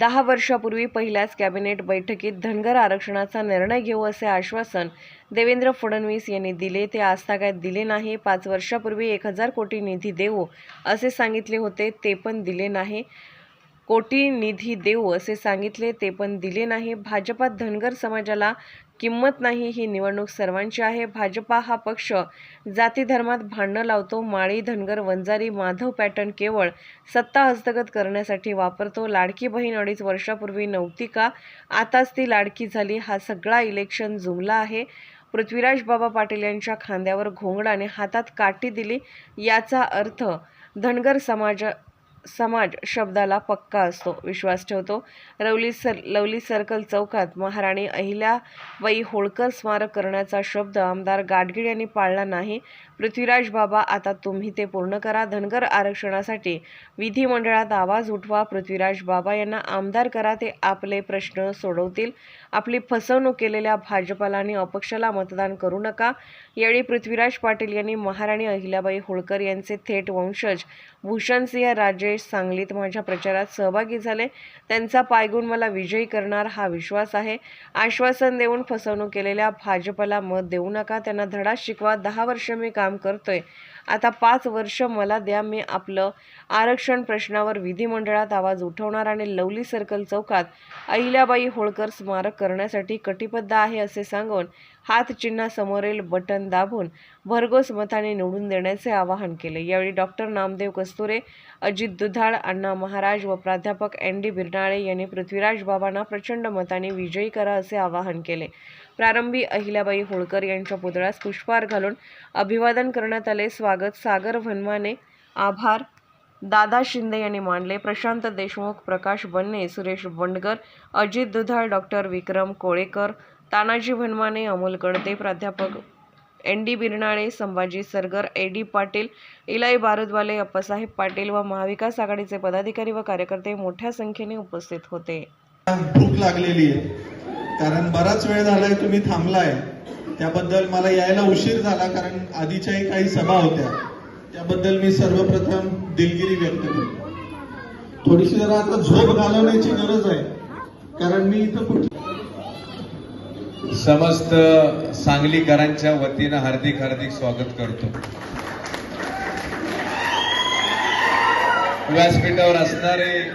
दहा वर्षापूर्वी पहिल्याच कॅबिनेट बैठकीत धनगर आरक्षणाचा निर्णय घेऊ असे आश्वासन देवेंद्र फडणवीस यांनी दिले. ते आजतागायत दिले नाही. पाच वर्षापूर्वी एक हजार कोटी निधी देऊ असे सांगितले होते. ते पण दिले नाही. कोटी निधी देऊ असे सांगितले ते पण दिले नाही. भाजपात धनगर समाजाला किंमत नाही ही निवडणूक सर्वांची आहे. भाजपा हा पक्ष जाती धर्मात भांडणं लावतो माळी धनगर वंजारी माधव पॅटर्न केवळ सत्ता हस्तगत करण्यासाठी वापरतो. लाडकी बहीण अडीच वर्षापूर्वी नव्हती का? आताच ती लाडकी झाली. हा सगळा इलेक्शन जुमला आहे. पृथ्वीराज बाबा पाटील यांच्या खांद्यावर घोंगडाने हातात काठी दिली. याचा अर्थ धनगर समाज समाज शब्दाला पक्का असतो विश्वास ठेवतो. रवली सर लवली सर्कल चौकात महाराणी अहिल्याबाई होळकर स्मारक करण्याचा शब्द आमदार गाडगीळ यांनी पाळला नाही. पृथ्वीराज बाबा आता तुम्ही ते पूर्ण करा. धनगर आरक्षणासाठी विधिमंडळात आवाज उठवा. पृथ्वीराज बाबा यांना आमदार करा. ते आपले प्रश्न सोडवतील. आपली फसवणूक केलेल्या भाजपाला आणि अपक्षाला मतदान करू नका. यावेळी पृथ्वीराज पाटील यांनी महाराणी अहिल्याबाई होळकर यांचे थेट वंशज भूषणसिंह राजेश सांगलीत माझ्या प्रचारात सहभागी झाले. त्यांचा पायगुण मला विजयी करणार हा विश्वास आहे. आश्वासन देऊन फसवणूक केलेल्या भाजपला मत देऊ नका त्यांना धडा शिकवा दहा वर्ष मी काम करतोय. आता पाच वर्ष मला द्या मी आपलं आरक्षण प्रश्नावर विधिमंडळात आवाज उठवणार आणि लवली सर्कल चौकात अहिल्याबाई होळकर स्मारक करण्यासाठी कटिबद्ध आहे असे सांगून हातचिन्हासमोरील बटन दाबून भरघोस मताने निवडून देण्याचे आवाहन केले. यावेळी डॉक्टर नामदेव कस्तुरे अजित दुधाळ अण्णा महाराज व प्राध्यापक एन डी बिरनाळे यांनी पृथ्वीराज बाबांना प्रचंड मताने विजयी करा असे आवाहन केले. प्रारंभी अहिल्याबाई होळकर यांच्या पुतळ्यास पुष्पहार घालून अभिवादन करण्यात आले. स्वागत सागर वनमाने आभार. दादा शिंदे यांनी मानले. प्रशांत देशमुख प्रकाश बन्ने सुरेश बंडगर अजित दुधाळ डॉक्टर विक्रम कोळेकर तानाजी भनमाने अमोल कडते प्राध्यापक N D Birnale Sambhaji Sargar A D Patil Ilai Barudwale Appasaheb Patil व महाविकास आघाडीचे पदाधिकारी व कार्यकर्ते मोठ्या संख्येने उपस्थित होते. भूक लागलेली आहे. कारण बराच वेळ झालाय तुम्ही थांबलाय. त्याबद्दल मला यायला उशीर झाला कारण आधीच्याही काही सभा होत्या. त्याबद्दल मी सर्वप्रथम दिलगिरी व्यक्त केली थोडीशी जरा आता झोप घालवण्याची गरज आहे. कारण मी इथं कुठे समस्त सांगलीकरांच्या वतीनं हार्दिक हार्दिक स्वागत करतो. व्यासपीठावर असणारे